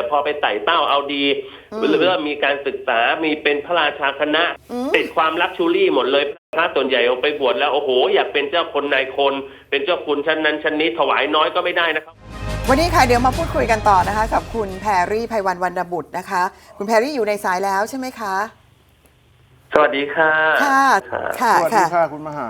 แต่พอไปไต่เต้าเอาดีอืมเริ่มมีการศึกษามีเป็นพระราชาคณะอืมติดความลักชูรี่หมดเลยพระส่วนใหญ่เอาไปบวชแล้วโอ้โห อยากเป็นเจ้าคนนายคน เป็นเจ้าคุณชั้นนั้นชั้นนี้ถวายน้อยก็ไม่ได้นะครับวันนี้ค่ะเดี๋ยวมาพูดคุยกันต่อนะคะกับคุณแพรรี่ไพวันวรรณบุตรนะคะ คุณแพรรี่อยู่ในสายแล้วใช่ไหมคะ สวัสดีค่ะ ค่ะ ค่ะค่ะสวัสดีค่ะค่ะคุณมหา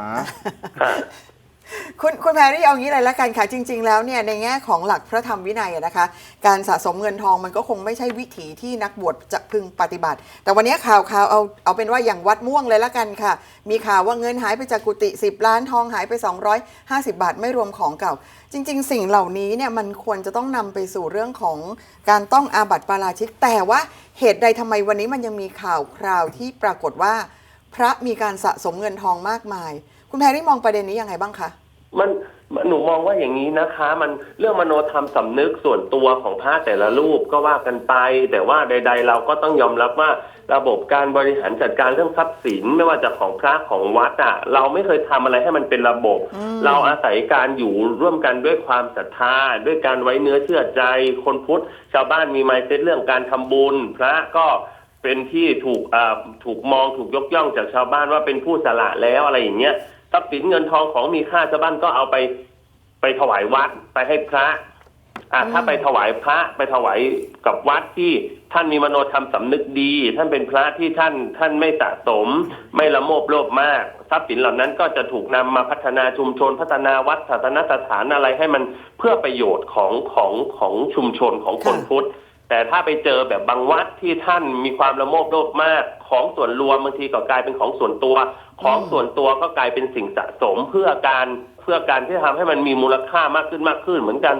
คุณคุณแพรรี่เอางี้เลยละกันค่ะ จริง ๆ แล้วเนี่ยในแง่ของหลักพระธรรมวินัยนะคะ การสะสมเงินทองมันก็คงไม่ใช่วิถีที่นักบวชจะพึงปฏิบัติ แต่วันนี้ข่าวข่าวเอาเอาเป็นว่าอย่างวัดม่วงเลยละกันค่ะ มีข่าวว่าเงินหายไปจากกุฏิ10 ล้านทองหายไป 250 บาทไม่รวมของเก่า จริง ๆ สิ่งเหล่านี้เนี่ยมันควรจะต้องนำไปสู่เรื่องของการต้องอาบัติปาราชิก แต่ว่าเหตุใดทำไมวันนี้มันยังมีข่าวคราวที่ปรากฏว่า พระมีการสะสมเงินทองมากมาย คุณแพรรี่มองประเด็นนี้ยังไงบ้างคะ มันมันหนูมองว่าอย่างนี้นะคะ มันเรื่องมโนธรรมสำนึกส่วนตัวของพระแต่ละรูปก็ว่ากันไป แต่ว่าใด ๆ เราก็ต้องยอมรับว่าระบบการบริหารจัดการเรื่องทรัพย์สินไม่ว่าจะของพระของวัดอะเราไม่เคยทำอะไรให้มันเป็นระบบ อืม เราอาศัยการอยู่ร่วมกันด้วยความศรัทธา ด้วยการไว้เนื้อเชื่อใจ คนพุทธชาวบ้านมีไมเซ็ตเรื่องการทำบุญ พระก็เป็นที่ถูกอ่าถูกมองถูกยกย่องจากชาวบ้านว่าเป็นผู้สละแล้วอะไรอย่างเงี้ย ทรัพย์สินเงินทองของมีค่าชาวบ้านก็เอาไปไปถวายวัดไปให้พระอะอืมถ้าไปถวายพระไปถวายกับวัดที่ท่านมีมโนธรรมสำนึกดี ท่านเป็นพระที่ท่านท่านไม่สะสม ไม่ละโมบโลภมาก ทรัพย์สินเหล่านั้นก็จะถูกนำมาพัฒนาชุมชน พัฒนาวัดศาสนสถานอะไรให้มันเพื่อประโยชน์ของของของชุมชนของคนค่ะพุทธ แต่ถ้าไปเจอแบบบางวัดที่ท่านมีความละโมบโลภมาก ของส่วนรวมบางทีก็กลายเป็นของส่วนตัว ของส่วนตัวก็กลายเป็นสิ่งสะสมเพื่อการเพื่อการที่จะทำให้มันมีมูลค่ามากขึ้นมากขึ้น เหมือนกัน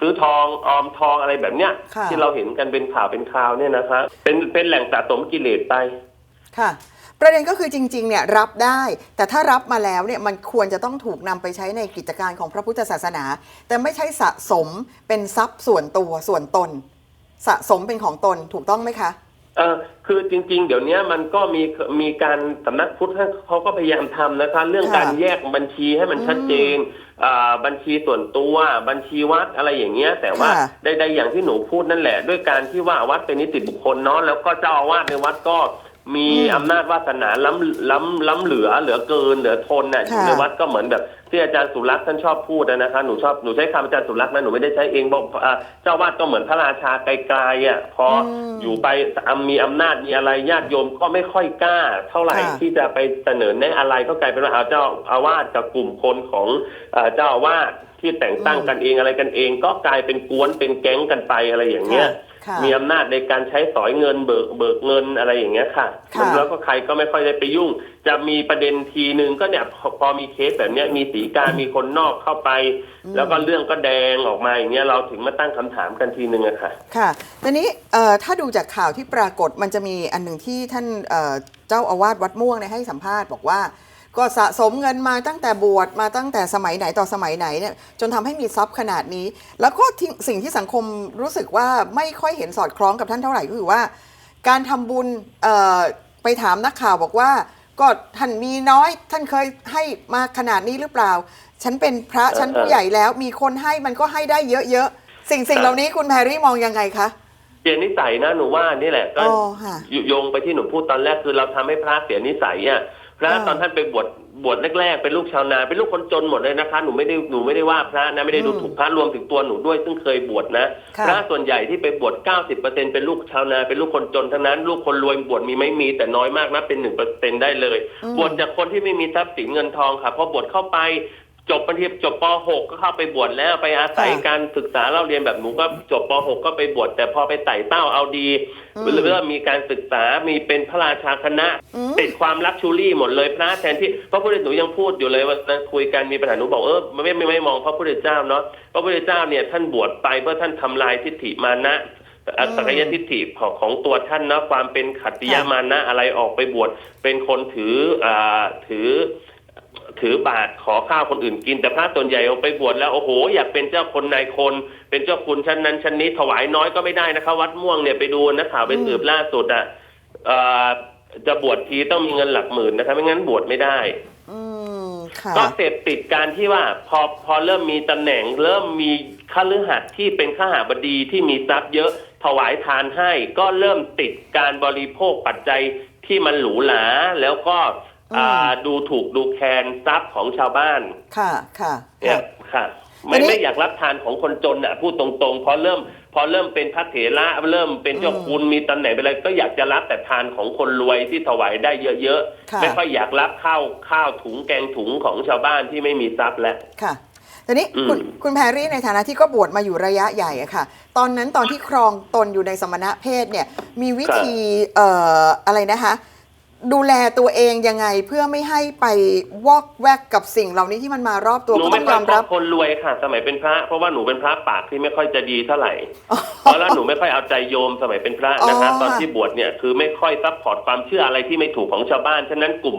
ซื้อทองออมทองอะไรแบบเนี้ยค่ะที่เราเห็นกันเป็นข่าวเป็นข่าวเนี่ยนะคะ เป็นเป็นแหล่งสะสมกิเลสไปค่ะประเด็นก็คือจริงๆ เนี่ยรับได้ แต่ถ้ารับมาแล้วเนี่ยมันควรจะต้องถูกนำไปใช้ในกิจการของพระพุทธศาสนา แต่ไม่ใช่สะสมเป็นทรัพย์ส่วนตัวส่วนตน สะสมเป็นของตนถูกต้องไหมคะ เออคือจริง ๆ เดี๋ยวนี้มันก็มีมีการสำนักพุทธเขาก็พยายามทำนะคะ เรื่องค่ะการแยกบัญชีให้มันชัดเจนอ่าบัญชีส่วนตัวบัญชีวัดอะไรอย่างเงี้ย แต่ว่าค่ะใดๆอย่างที่หนูพูดนั่นแหละ ด้วยการที่ว่าวัดเป็นนิติบุคคลเนาะแล้วก็เจ้าอาวาสในวัดก็ มีอืมอำนาจวาสนาล้ำล้ำล้ำเหลือเหลือเกินเหลือทนน่ะอยู่ค่ะ ในวัดก็เหมือนแบบที่อาจารย์สุรักษ์ท่านชอบพูดนะคะหนูชอบหนูใช้คำอาจารย์สุรักษ์นะหนูไม่ได้ใช้เองบอกอ่าเจ้าอาวาดก็เหมือนพระราชาไกลๆอะพออมอยู่ไปมีอำนาจมีอะไรญาติโยมก็ไม่ค่อยกล้า เท่าไหร่ค่ะ ที่จะไปเสนอแนะอะไรก็กลายเป็นว่าเอาเจ้าอาวาสกับกลุ่มคนของเอ่อเจ้าอาวาสที่แต่งตั้งกันเองอะไรกันเอง ก็กลายเป็นกวนเป็นแก๊งกันไปอะไรอย่างเงี้ย ค่ะ มีอำนาจในการใช้สอยเงินเบิกเบิกเงินอะไรอย่างเงี้ยค่ะค่ะแล้วก็ใครก็ไม่ค่อยได้ไปยุ่ง จะมีประเด็นทีหนึ่งก็เนี่ยพอพอมีเคสแบบเนี้ยมีสีกามีคนนอกเข้าไป แล้วก็เรื่องก็แดงออกมาอย่างเงี้ยเราถึงมาตั้งคำถามกันทีหนึ่งอะค่ะค่ะตอนนี้เอ่อถ้าดูจากข่าวที่ปรากฏมันจะมีอันหนึ่งที่ท่านเอ่อเจ้าอาวาสวัดม่วงเนี่ยให้สัมภาษณ์บอกว่า ก็สะสมเงินมาตั้งแต่บวชมาตั้งแต่สมัยไหนต่อสมัยไหนเนี่ยจนทำให้มีทรัพย์ขนาดนี้ แล้วก็ที่สิ่งที่สังคมรู้สึกว่าไม่ค่อยเห็นสอดคล้องกับท่านเท่าไหร่ก็คือว่า การทำบุญเอ่อไปถามนักข่าวบอกว่าก็ท่านมีน้อยท่านเคยให้มาขนาดนี้หรือเปล่า ฉันเป็นพระชั้นผู้ใหญ่แล้ว มีคนให้มันก็ให้ได้เยอะๆ สิ่งสิ่งเหล่านี้คุณแพรรี่มองยังไงคะเปลี่ยนนิสัยนะหนูว่านี่แหละก็อ๋อค่ะโยงไปที่หนูพูดตอนแรกคือเราทำให้พระเสียนิสัยอะ พระอ่าตอนท่านไปบวชบวชแรกๆเป็นลูกชาวนาเป็นลูกคนจนหมดเลยนะคะ หนูไม่ได้หนูไม่ได้ว่าพระนะไม่ได้ดูอืมถูกพระรวมถึงตัวหนูด้วยซึ่งเคยบวชนะค่ะพระส่วนใหญ่ที่ไปบวช90%เป็นลูกชาวนาเป็นลูกคนจนทั้งนั้น ลูกคนรวยบวชมีไม่มีแต่น้อยมากนะเป็นหนึ่งเปอร์เซ็นได้เลยอืมบวชจากคนที่ไม่มีทรัพย์สินเงินทองค่ะพอบวชเข้าไป จบบางทีจบป .6 ก็เข้าไปบวชแล้วไปอาศัยค่ะการศึกษาเราเรียนแบบหนูก็จบป .6 ก็ไปบวชแต่พอไปไต่เต้าเอาดีอืมเริ่มมีการศึกษามีเป็นพระราชาคณะ อืม ติดความลักชูรี่หมดเลยพระแทนที่พระพุทธหนูยังพูดอยู่เลยว่าคุยกันมีปัญหาหนูบอกเออไม่ไม่ไม่มองพระพุทธเจ้าเนาะพระพุทธเจ้าเนี่ยท่านบวชไปเพื่อท่านทำลายทิฏฐิมานะอัตตกยทิฏฐิของของตัวท่านนะความเป็นขัตติยมานะอะไรออกไปบวชเป็นคนถืออ่าถือ ถือบาตรขอข้าวคนอื่นกิน แต่พระส่วนใหญ่เอาไปบวชแล้วโอ้โห อยากเป็นเจ้าคนนายคน เป็นเจ้าคุณชั้นนั้นชั้นนี้ถวายน้อยก็ไม่ได้นะคะวัดม่วงเนี่ยไปดูนะข่าวไปสืบล่าสุดอะเอ่อจะบวชทีต้องมีเงินหลักหมื่นนะคะไม่งั้นบวชไม่ได้อืมค่ะก็เสพติดการที่ว่าพอพอเริ่มมีตำแหน่ง เริ่มมีข้าลือหัดที่เป็นข้าหาบดีที่มีทรัพย์เยอะถวายทานให้ ก็เริ่มติดการบริโภคปัจจัยที่มันหรูหราแล้วก็อ่า ดูถูกดูแคลนทรัพย์ของชาวบ้าน ค่ะค่ะเนี่ค่ะยค่ะทีไม่นี้ไม่อยากรับทานของคนจนอะพูดตรงๆ พอเริ่ม พอเริ่มเป็นพระเถระเริ่มเป็นเจ้าอืมคุณมีตำแหน่งเป็นอะไรก็อยากจะรับแต่ทานของคนรวยที่ถวายได้เยอะค่ะๆ ไม่ค่อยอยากรับข้าวข้าวถุงแกงถุงของชาวบ้านที่ไม่มีทรัพย์แล้วค่ะทีนี้อืมคุณคุณแพรรี่ในฐานะที่ก็บวชมาอยู่ระยะใหญ่อะค่ะ ตอนนั้นตอนที่ครองตนอยู่ในสมณะเพศเนี่ยมีวิธีเอ่ออะไรนะคะ ดูแลตัวเองยังไงเพื่อไม่ให้ไปวอกแวกกับสิ่งเหล่านี้ที่มันมารอบตัวหนูก็ต้ไม่องค่ยออยมชรัอบบคนรวยค่ะ สมัยเป็นพระ เพราะว่าหนูเป็นพระปากที่ไม่ค่อยจะดีเท่าไหร่เพราะแล้วหนูไม่ค่อยเอาใจโยมสมัยเป็นพระนะคะอ๋อ ตอนที่บวชเนี่ยคือไม่ค่อยซัพพอร์ตความเชื่ออะไรที่ไม่ถูกของชาวบ้านฉะนั้นกลุ่ม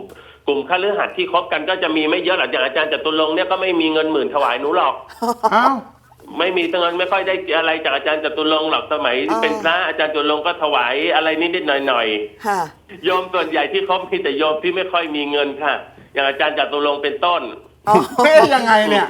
กลุ่มข้ารือหัดที่คบกันก็จะมีไม่เยอะหรอกอย่างอาจารย์จตุรงค์เนี่ยก็ไม่มีเงินหมื่นถวายหนูหรอก อ้าว ไม่มีเงินไม่ค่อยได้อะไรจากอาจารย์จตุรงค์หรอกสมัยอ๋อ เป็นพระอาจารย์จตุรงค์ก็ถวายอะไรนิดๆหน่อยๆค่ะโยมส่วนใหญ่ที่เขามีแต่โยมที่ไม่ค่อยมีเงินค่ะ อย่างอาจารย์จตุรงค์เป็นต้นอ๋อ เอ๊ะยังไงเนี่ย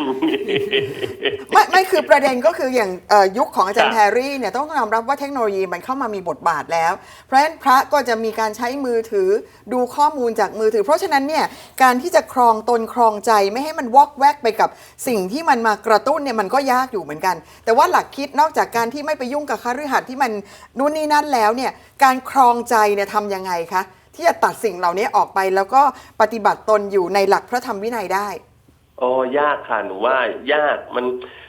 ไม่ไม่คือประเด็นก็คืออย่างเอ่อยุคของอาจารย์คแพรับรรี่เนี่ยต้องยอมรับว่าเทคโนโลยีมันเข้ามามีบทบาทแล้ว เพราะฉะนั้นพระก็จะมีการใช้มือถือดูข้อมูลจากมือถือ เพราะฉะนั้นเนี่ยการที่จะครองตนครองใจไม่ให้มันวอกแวกไปกับสิ่งที่มันมากระตุ้นเนี่ยมันก็ยากอยู่เหมือนกัน แต่ว่าหลักคิดนอกจากการที่ไม่ไปยุ่งกับคฤหัสถ์ที่มันนู่นนี่นั่นแล้วเนี่ยการครองใจเนี่ยทำยังไงคะที่จะตัดสิ่งเหล่านี้ออกไปแล้วก็ปฏิบัติตนอยู่ในหลักพระธรรมวินัยได้ ออยากค่ะหนูว่ายากมัน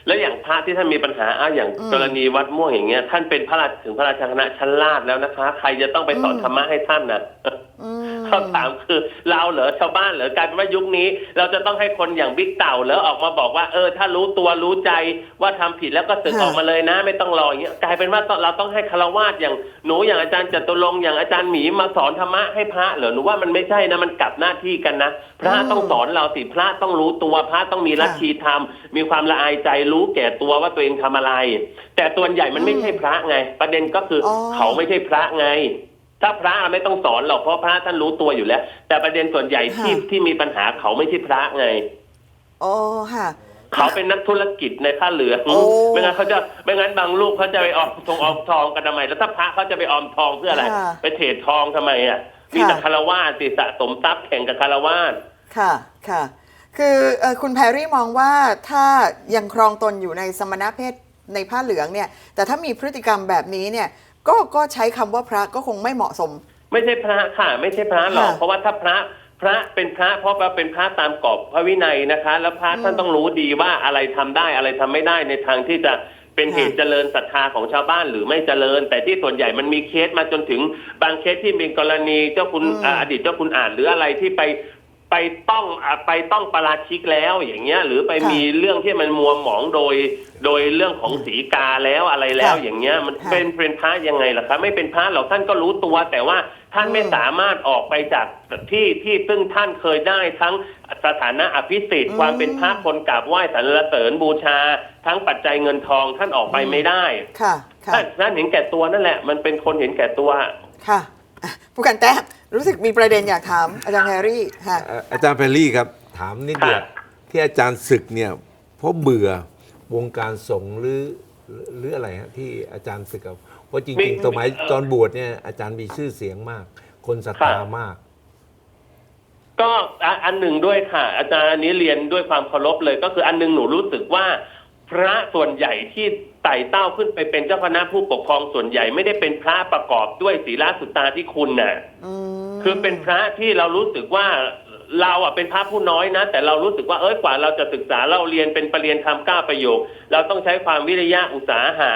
แล้วอย่างพระที่ท่านมีปัญหาอ้าวอย่างอืมกรณีวัดม่วงอย่างเงี้ยท่านเป็นพระราชถึงพระราชคณะชั้นลาดแล้วนะคะ ใครจะต้องไปสอนอืมธรรมะให้ท่านน่ะอืมคำถามคือเราเหรอชาวบ้านเหรอกลายเป็นว่ายุคนี้ เราจะต้องให้คนอย่างบิ๊กเต่าเหรอออกมาบอกว่าเออ ถ้ารู้ตัวรู้ใจว่าทำผิดแล้วก็สึกค่ะออกมาเลยนะ ไม่ต้องรออย่างเงี้ยกลายเป็นว่าเราต้องให้คารวาสอย่างหนูอย่างอาจารย์จตุรงค์อย่างอาจารย์หมีมาสอนธรรมะให้พระเหรอหนูว่ามันไม่ใช่นะมันกลับหน้าที่กันนะพระต้องสอนเราสิพระต้องรู้ตัวพระต้องมีลัทธิธรรม มีความละอายใจรู้แก่ตัวว่าตัวเองทำอะไร แต่ส่วนใหญ่มันไม่ใช่พระไง ประเด็นก็คือออเขาไม่ใช่พระไง ถ้าพระไม่ต้องสอนหรอกเพราะพระท่านรู้ตัวอยู่แล้ว แต่ประเด็นส่วนใหญ่ที่ค่ะที่มีปัญหาเขาไม่ใช่พระไงอ๋อค่ะเขาเป็นนักธุรกิจในผ้าเหลืองโอ้ไม่งั้นเขาจะไม่งั้นบางลูกเขาจะไปออมทองออมทองกันทำไม แล้วถ้าพระเขาจะไปออมทองเพื่ออะไรค่ะไปเทรดทองทำไมอะมีแต่ค่ะคารวาสสิสะสมทรัพย์แข่งกับคารวาสค่ะ ค่ะ คือเอ่อคุณแพรรี่มองว่าถ้ายังครองตนอยู่ในสมณเพศในผ้าเหลืองเนี่ย แต่ถ้ามีพฤติกรรมแบบนี้เนี่ย ก็ก็ใช้คำว่าพระก็คงไม่เหมาะสม ไม่ใช่พระค่ะ ไม่ใช่พระหรอกค่ะเพราะว่าถ้าพระพระเป็นพระเพราะว่าเป็นพระตามกรอบพระวินัยนะคะ แล้วพระอืมท่านต้องรู้ดีว่าอะไรทำได้อะไรทำไม่ได้ในทางที่จะเป็นค่ะเหตุเจริญศรัทธาของชาวบ้านหรือไม่เจริญ แต่ที่ส่วนใหญ่มันมีเคสมาจนถึงบางเคสที่เป็นกรณีเจ้าคุณอืมอ่าอดีตเจ้าคุณอ่านหรืออะไรที่ไป ไปต้องอ่าไปต้องประราชิกแล้วอย่างเงี้ย หรือไปค่ะมีเรื่องที่มันมัวหมองโดย โดยเรื่องของสีกาแล้วอะไรแล้วค่ะอย่างเงี้ย มันค่ะเป็นเป็นพระยังไงล่ะครับ ไม่เป็นพระหรอกท่านก็รู้ตัว แต่ว่าท่านอืม ไม่สามารถออกไปจากที่ที่ซึ่งท่านเคยได้ทั้งสถานะอภิสิทธิ์อืมความเป็นพระคนกราบไหว้สรรเสริญบูชา ทั้งปัจจัยเงินทองท่านออกไปไม่ได้ ค่ะ ค่ะ ท่านท่านเห็นแก่ตัวนั่นแหละ มันเป็นคนเห็นแก่ตัว ค่ะอะผู้กันแต้ม รู้สึกมีประเด็นอยากถามอาจารย์แพรรี่ค่ะอ่าอาจารย์เพรรี่ครับ ถามนิดเดียวค่ะที่อาจารย์ศึกเนี่ยเพราะเบื่อวงการสงฆ์หรือหรืออะไรฮะที่อาจารย์ศึกกับเพราะจริงๆสมัยตอนบวชเนี่ยอาจารย์มีชื่อเสียงมาก คนศรัทธามาก ก็อะอันหนึ่งด้วยค่ะ อาจารย์อันนี้เรียนด้วยความเคารพเลย ก็คืออันหนึ่งหนูรู้สึกว่า พระส่วนใหญ่ที่ไต่เต้าขึ้นไปเป็นเจ้าคณะผู้ปกครองส่วนใหญ่ไม่ได้เป็นพระประกอบด้วยศีลสุตตาที่คุณน่ะ อืม คือเป็นพระที่เรารู้สึกว่าเราอะเป็นพระผู้น้อยนะ แต่เรารู้สึกว่าเอ้ยกว่าเราจะศึกษาเราเรียนเป็นปรริญญาธรรมเก้าประโยค เราต้องใช้ความวิริยะอุตสาหะ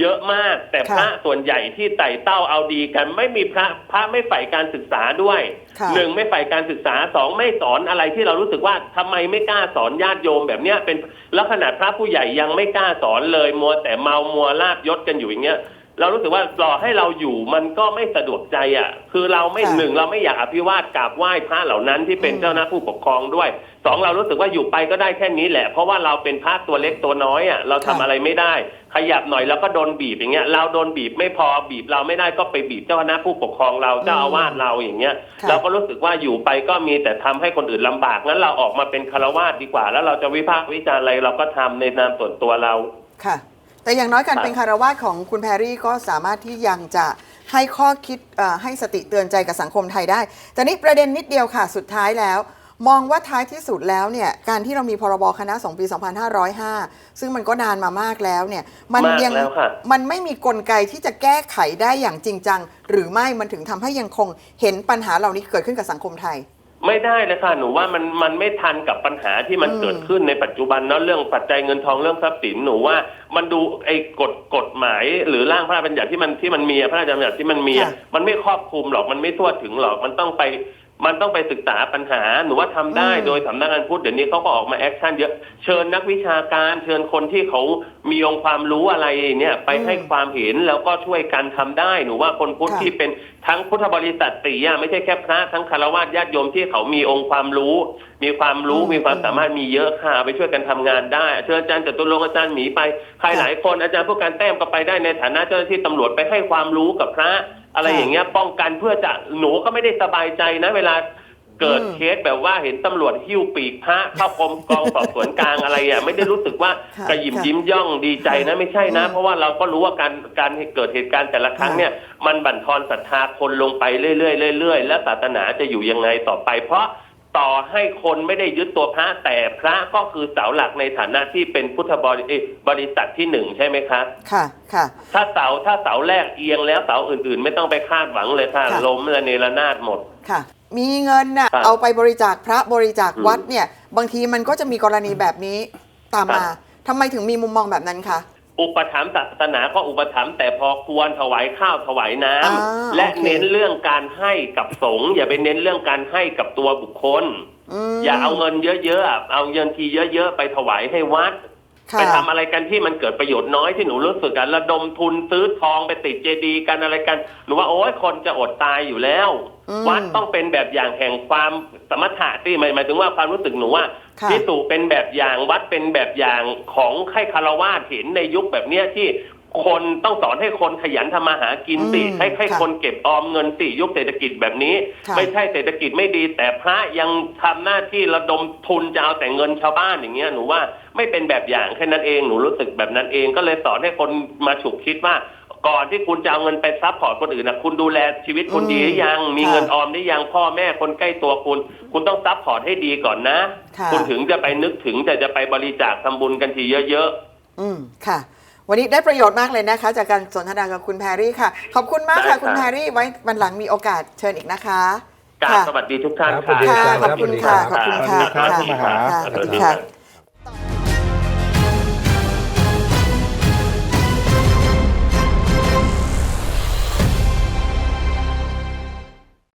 เยอะมาก แต่พระค่ะส่วนใหญ่ที่ไต่เต้าเอาดีกัน ไม่มีพระพระไม่ใฝ่การศึกษาด้วยค่ะหนึ่งไม่ใฝ่การศึกษาสองไม่สอนอะไรที่เรารู้สึกว่าทำไมไม่กล้าสอนญาติโยมแบบเนี้ยเป็นลักษณะพระผู้ใหญ่ยังไม่กล้าสอนเลยมัวแต่เมามัวลาบยศกันอยู่อย่างเงี้ย เรารู้สึกว่าหล่อให้เราอยู่มันก็ไม่สะดวกใจอะ คือเราไม่ค่ะหนึ่งเราไม่อยากอภิวาทกราบไหว้พระเหล่านั้นที่เป็นอืม เจ้าหน้าผู้ปกครองด้วยสองเรารู้สึกว่าอยู่ไปก็ได้แค่นี้แหละ เพราะว่าเราเป็นพระตัวเล็กตัวน้อยอะเราทำค่ะอะไรไม่ได้ ขยับหน่อยแล้วก็โดนบีบอย่างเงี้ยเราโดนบีบไม่พอบีบเราไม่ได้ก็ไปบีบเจ้าคณะผู้ปกครองเราเจ้าอาวาสเราอย่างเงี้ย ค่ะเราก็รู้สึกว่าอยู่ไปก็มีแต่ทำให้คนอื่นลำบากงั้นเราออกมาเป็นคารวาสดีกว่า แล้วเราจะวิพากษ์วิจารณ์อะไรเราก็ทำในนามส่วนตัวเรา ค่ะ แต่อย่างน้อยการครับเป็นคารวาสของคุณแพรรี่ก็สามารถที่ยังจะให้ข้อคิดเอ่อให้สติเตือนใจกับสังคมไทยได้ แต่นี่ประเด็นนิดเดียวค่ะสุดท้ายแล้ว มองว่าท้ายที่สุดแล้วเนี่ยการที่เรามีพรบคณะสงฆ์ปี 2505 ซึ่งมันก็นานมามากแล้วเนี่ยมันมากยังแล้วค่ะมันไม่มีกลไกที่จะแก้ไขได้อย่างจริงจัง หรือไม่มันถึงทำให้ยังคงเห็นปัญหาเหล่านี้เกิดขึ้นกับสังคมไทย ไม่ได้เลยค่ะหนูว่ามันมันไม่ทันกับปัญหาที่มันอืมเกิดขึ้นในปัจจุบันเนาะเรื่องปัจจัยเงินทองเรื่องทรัพย์สินหนูว่ามันดูไอ้กฎกฎหมาย หรือร่างพระราชบัญญัติที่มันที่มันมีอะพระราชบัญญัติที่มันมีอะค่ะ มันไม่ครอบคลุมหรอกมันไม่ทั่วถึงหรอกมันต้องไป มันต้องไปศึกษาปัญหาหนูว่าทำได้อืมโดยสำนักงานพุทธเดี๋ยวนี้เขาก็ออกมาแอคชั่นเยอะเชิญนักวิชาการ เชิญคนที่เขามีองค์ความรู้อะไรเนี่ยไปให้ความเห็นแล้วก็ช่วยกันทำได้หนูว่าคนพุทธค่ะที่เป็นทั้งพุทธบริษัทตีอะไม่ใช่แค่พระทั้งคารวะญาติโยมที่เขามีองค์ความรู้ มีความรู้อืมมีความสามารถมีเยอะค่ะไปช่วยกันทำงานได้เชิญอาจารย์จตุรงค์อาจารย์หมีไปใครค่ะหลายคนอาจารย์ผู้การแต้มก็ไปได้ในฐานะเจ้าหน้าที่ตำรวจไปให้ความรู้กับพระ อะไรค่ะอย่างเงี้ยป้องกันเพื่อจะหนูก็ไม่ได้สบายใจนะ เวลาเกิดอืมเคสแบบว่าเห็นตำรวจหิ้วปีกพระเข้ากรมกองสอบสวนกลางอะไรอะไม่ได้รู้สึกว่าค่ะกระหยิมค่ะยิ้มย่องดีใจนะไม่ใช่นะอืมเพราะว่าเราก็รู้ว่าการการเกิดเหตุการณ์แต่ละครั้งค่ะเนี่ย มันบั่นทอนศรัทธาคนลงไปเรื่อยๆเรื่อยๆและศาสนาจะอยู่ยังไงต่อไปเพราะ ต่อให้คนไม่ได้ยึดตัวพระแต่พระก็คือเสาหลักในฐานะที่เป็นพุทธบริเอ่อบริษัทที่หนึ่งใช่ไหมคะค่ะ ค่ะ ถ้าเสาถ้าเสาแรกเอียงแล้วเสาอื่นๆ ไม่ต้องไปคาดหวังเลยค่ะค่ะ ล้มระเนระนาดหมด ค่ะ มีเงินน่ะครับเอาไปบริจาคพระบริจาคอืมวัดเนี่ย บางทีมันก็จะมีกรณีแบบนี้ตามครับมาทำไมถึงมีมุมมองแบบนั้นคะ อุปถัมภ์ศาสนาก็อุปถัมภ์แต่พอควรถวายข้าวถวายน้ำอ่าและโอเค เน้นเรื่องการให้กับสงฆ์อย่าไปเน้นเรื่องการให้กับตัวบุคคล มอย่าเอาเงินเยอะๆอะเอาเงินทีเยอะๆ ไปถวายให้วัด ค่ะ ไปทำอะไรกันที่มันเกิดประโยชน์น้อยที่หนูรู้สึกกันระดมทุนซื้อทองไปติดเจดีย์กันอะไรกัน หนูว่าโอ้ยคนจะอดตายอยู่แล้ว อืม วัดต้องเป็นแบบอย่างแห่งความสมถะที่หมายหมายถึงว่าความรู้สึกหนูว่าค่ะ พิสุเป็นแบบอย่างวัดเป็นแบบอย่างของให้คารวาสเห็นในยุคแบบเนี้ยที่คนต้องสอนให้คนขยันทำมาหากินสิอืมให้ให้ค่ะคนเก็บออมเงินสิยุคเศรษฐกิจแบบนี้ ค่ะ ไม่ใช่เศรษฐกิจไม่ดี แต่พระยังทำหน้าที่ระดมทุนจะเอาแต่เงินชาวบ้านอย่างเงี้ยหนูว่าไม่เป็นแบบอย่างแค่นั้นเองหนูรู้สึกแบบนั้นเองก็เลยสอนให้คนมาฉุกคิดว่า ก่อนที่คุณจะเอาเงินไปซัพพอร์ตคนอื่นนะคุณดูแลชีวิตคุณอืมดีหรือยัง มีค่ะเงินออมหรือยังพ่อแม่คนใกล้ตัวคุณ คุณต้องซัพพอร์ตให้ดีก่อนนะ ค่ะคุณถึงจะไปนึกถึงแต่จะไปบริจาคทำบุญกันทีเยอะอืมค่ะ วันนี้ได้ประโยชน์มากเลยนะคะ จากการสนทนากับคุณแพรรี่ค่ะ ขอบคุณมากค่ะได้ค่ะคุณแพรรี่ไว้วันหลังมีโอกาสเชิญอีกนะคะๆกราบค่ะสวัสดีทุกท่านครับค่ะสวัสดี ค่ะอาจารย์ขอบคุณครัค่ะบขอบคุณค่ะ สวัสดีครับค่ะคุณมหาค่ะสวัสดีค่ะ